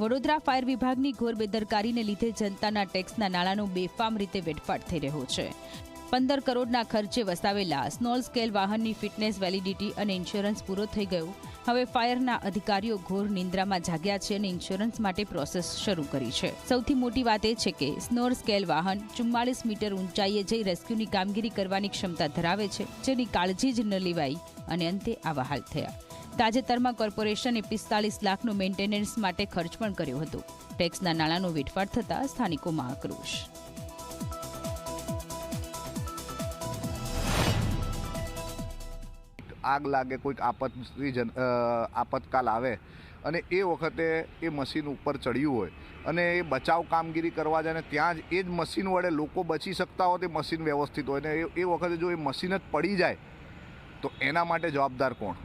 Vadodara fire વિભાગની ઘોર બેદરકારીને લીધે જનતાના ટેક્સના નાણાંનો બેફામ રીતે વેડફાટ થઈ રહ્યો છે. પંદર કરોડના ખર્ચે વસાવેલા સ્મોલ સ્કેલ વાહનની ફિટનેસ વેલિડિટી અને ઇન્સ્યોરન્સ પૂરો થઈ ગયો. હવે ફાયરના અધિકારીઓ ઘોર નિંદ્રામાં જાગ્યા છે અને ઇન્સ્યોરન્સ માટે પ્રોસેસ શરૂ કરી છે. સૌથી મોટી વાત એ છે કે સ્નોર સ્કેલ વાહન ચુમ્માળીસ મીટર ઊંચાઈએ જઈ રેસ્ક્યુની કામગીરી કરવાની ક્ષમતા ધરાવે છે. જેની કાળજી જ ન લેવાઈ અને અંતે આવા હાલ થયા. તાજેતરમાં કોર્પોરેશને પિસ્તાલીસ લાખનો મેન્ટેનન્સ માટે ખર્ચ પણ કર્યો હતો. ટેક્સના નાણાંનો વેઠફાટ થતાં સ્થાનિકોમાં આક્રોશ. આગ લાગે, કોઈક આપત્તિ જન આપતકાલ આવે અને એ વખતે એ મશીન ઉપર ચડ્યું હોય અને એ બચાવ કામગીરી કરવા જાય ને ત્યાં જ એ જ મશીન વડે લોકો બચી શકતા હોય તે મશીન વ્યવસ્થિત હોય ને એ એ વખતે જો એ મશીન જ પડી જાય તો એના માટે જવાબદાર કોણ?